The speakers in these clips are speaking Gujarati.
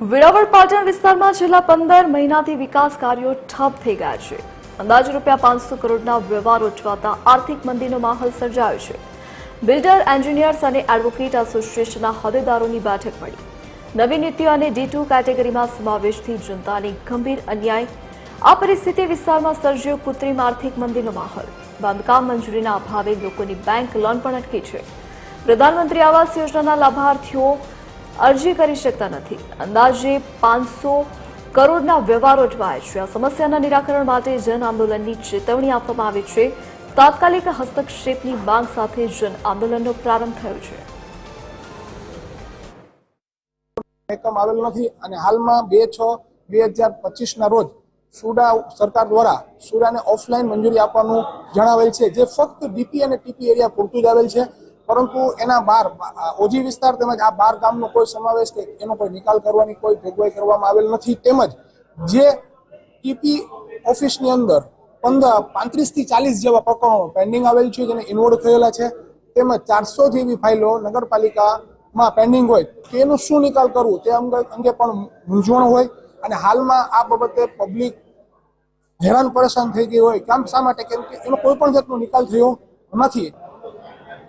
વેરાવળ પાટણ વિસ્તારમાં છેલ્લા પંદર મહિનાથી વિકાસ કાર્યો ઠપ થઈ ગયા છે. અંદાજે રૂપિયા પાંચસો કરોડના વ્યવહાર ઉઠવાતા આર્થિક મંદીનો માહોલ સર્જાયો છે. બિલ્ડર, એન્જિનિયર્સ અને એડવોકેટ એસોસિએશનના હોદ્દેદારોની બેઠક મળી. નવી નીતિઓ અને ડી ટુ કેટેગરીમાં સમાવેશથી જનતાને ગંભીર અન્યાય. આ પરિસ્થિતિ વિસ્તારમાં સર્જ્યો કૃત્રિમ આર્થિક મંદીનો માહોલ. બાંધકામ મંજૂરીના અભાવે લોકોની બેંક લોન પણ અટકી છે. પ્રધાનમંત્રી આવાસ યોજનાના લાભાર્થીઓ અરજી કરી શકતા નથી. અંદાજે પાંચસો કરોડના વ્યવહારો અટવાય છે. આ સમસ્યાના નિરાકરણ માટે જન આંદોલનની ચેતવણી આપવામાં આવી છે. તાત્કાલિક હસ્તક્ષેપની માંગ સાથે જન આંદોલનનો પ્રારંભ થયો છે. એકમ આવેલ નથી અને હાલમાં બે છ બે હજાર પચીસના રોજ સુડા સરકાર દ્વારા સુડાને ઓફલાઈન મંજૂરી આપવાનું જણાવેલ છે. જે ફક્ત ડીપી અને ટીપી એરિયા પૂરતું જ આવેલ છે. પરંતુ એના બાર, ઓજી વિસ્તાર તેમજ આ બાર ગામનો કોઈ સમાવેશ કે એનો કોઈ નિકાલ કરવાની કોઈ જોગવાઈ કરવામાં આવેલ નથી. તેમજ જે ટીપી ઓફિસની અંદર પંદર પાંત્રીસથી ચાલીસ જેવા પ્રકરણો પેન્ડિંગ આવેલ છે, જેને ઇન્વોલ્વ થયેલા છે, તેમજ ચારસો જેવી ફાઇલો નગરપાલિકામાં પેન્ડિંગ હોય, તેનો શું નિકાલ કરવું, તે અંગે અંગે પણ મૂંઝવણ હોય. અને હાલમાં આ બાબતે પબ્લિક હેરાન પરેશાન થઈ ગઈ હોય, કામ શા માટે? કેમ કે એનો કોઈ પણ જાતનો નિકાલ થયો નથી.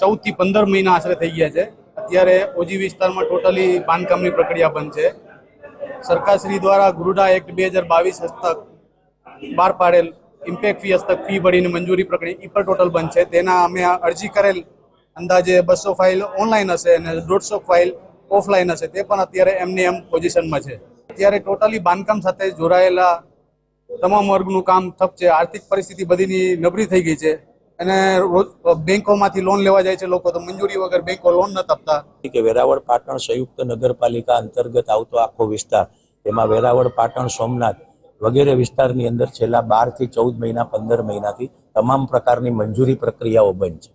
ચૌદથી પંદર મહિના આશરે થઈ ગયા છે. અત્યારે ઓજી વિસ્તારમાં ટોટલી બાંધકામની પ્રક્રિયા બંધ છે. સરકારશ્રી દ્વારા ગુરુડા એક્ટ બે હજાર બાવીસ હસ્તક બહાર પાડેલ ઇમ્પેક્ટ ફી હસ્તક ફી ભરીને મંજૂરી પ્રક્રિયા ઈ પણ ટોટલ બંધ છે. તેના અમે અરજી કરેલ અંદાજે બસો ફાઇલ ઓનલાઈન હશે અને દોઢસો ફાઇલ ઓફલાઈન હશે. તે પણ અત્યારે એમની એમ પોઝિશનમાં છે. અત્યારે ટોટલી બાંધકામ સાથે જોડાયેલા તમામ વર્ગનું કામ ઠપ છે. આર્થિક પરિસ્થિતિ બધીની નબળી થઈ ગઈ છે. અને બેંકોમાંથી લોન લેવા જાય છે લોકો, તો મંજૂરી વગર બેંકો લોન ન આપતા કે વેરાવળ પાટણ સંયુક્ત નગરપાલિકા અંતર્ગત આવતો આખો વિસ્તાર તેમાં વેરાવળ, પાટણ, સોમનાથ વગેરે વિસ્તારની અંદર છેલ્લા બારથી ચૌદ મહિના, પંદર મહિનાથી તમામ પ્રકારની મંજૂરી પ્રક્રિયાઓ બંધ છે.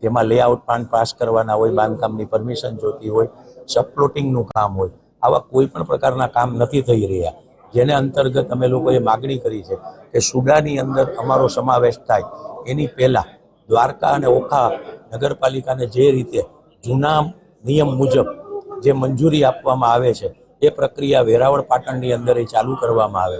તેમાં લેઆઉટ પ્લાન પાસ કરવાના હોય, બાંધકામની પરમિશન જોતી હોય, સબપ્લોટિંગનું કામ હોય, આવા કોઈ પણ પ્રકારના કામ નથી થઈ રહ્યા. જેને અંતર્ગત અમે લોકોએ માગણી કરી છે કે સુડાની અંદર અમારો સમાવેશ થાય. એની પહેલાં દ્વારકા અને ઓખા નગરપાલિકાને જે રીતે જૂના નિયમ મુજબ જે મંજૂરી આપવામાં આવે છે, એ પ્રક્રિયા વેરાવળ પાટણની અંદર એ ચાલુ કરવામાં આવે.